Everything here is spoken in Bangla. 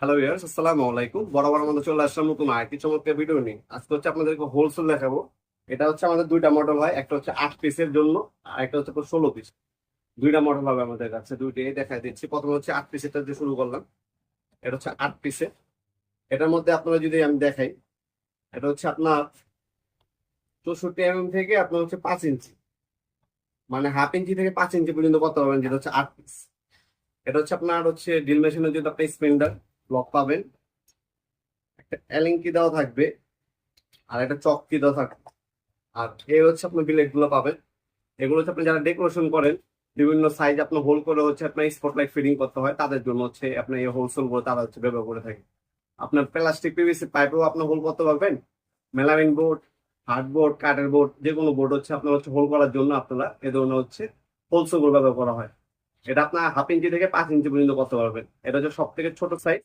হ্যালো ইয়ার্স আসসালামু আলাইকুম। বড় বড় আমাদের চলে আসলাম নতুন আরেকটি চমৎকার ভিডিও নিয়ে। আজকে হচ্ছে আপনাদেরকে হোলসেল দেখাবো। এটা হচ্ছে আমাদের দুইটা মডেল হয়, একটা হচ্ছে আট পিসের জন্য, আর একটা হচ্ছে ষোলো পিস দুইটা মডেল হবে আমাদের কাছে, দুইটাই দেখা দিচ্ছি। প্রথমে হচ্ছে আট পিসেরটা দিয়ে শুরু করলাম। এটা হচ্ছে আট পিসের এটার মধ্যে আপনারা যদি আমি দেখাই, এটা হচ্ছে আপনার চৌষট্টি এম থেকে আপনার হচ্ছে পাঁচ ইঞ্চি। মানে হাফ ইঞ্চি থেকে পাঁচ ইঞ্চি পর্যন্ত করতে পারবেন, যেটা হচ্ছে আট পিস এটা হচ্ছে আপনার হচ্ছে ড্রিল মেশিনের জন্য একটা স্পেন্ডার লক পাবেন। একটা অ্যালিঙ্কি দেওয়া থাকবে আর একটা চককি দেওয়া থাকবে। আর এই হচ্ছে আপনার বিলেটগুলো পাবেন। এগুলো হচ্ছে আপনি যারা ডেকোরেশন করেন, বিভিন্ন সাইজ আপনার হোল করে হচ্ছে আপনার স্পটলাইট ফিটিং করতে হয়, তাদের জন্য হচ্ছে আপনার এই হোলসেলগুলো তারা হচ্ছে ব্যবহার করে থাকে। আপনার প্লাস্টিক পিভিসি পাইপেও আপনার হোল করতে পারবেন। মেলামিন বোর্ড হার্ডবোর্ড কাঠের বোর্ড যে কোনো বোর্ড হচ্ছে আপনার হচ্ছে হোল করার জন্য আপনারা এ ধরনের হচ্ছে হোলসেল ব্যবহার করা হয়। এটা আপনার হাফ ইঞ্চি থেকে পাঁচ ইঞ্চি পর্যন্ত করতে পারবেন। এটা হচ্ছে সব থেকে ছোট সাইজ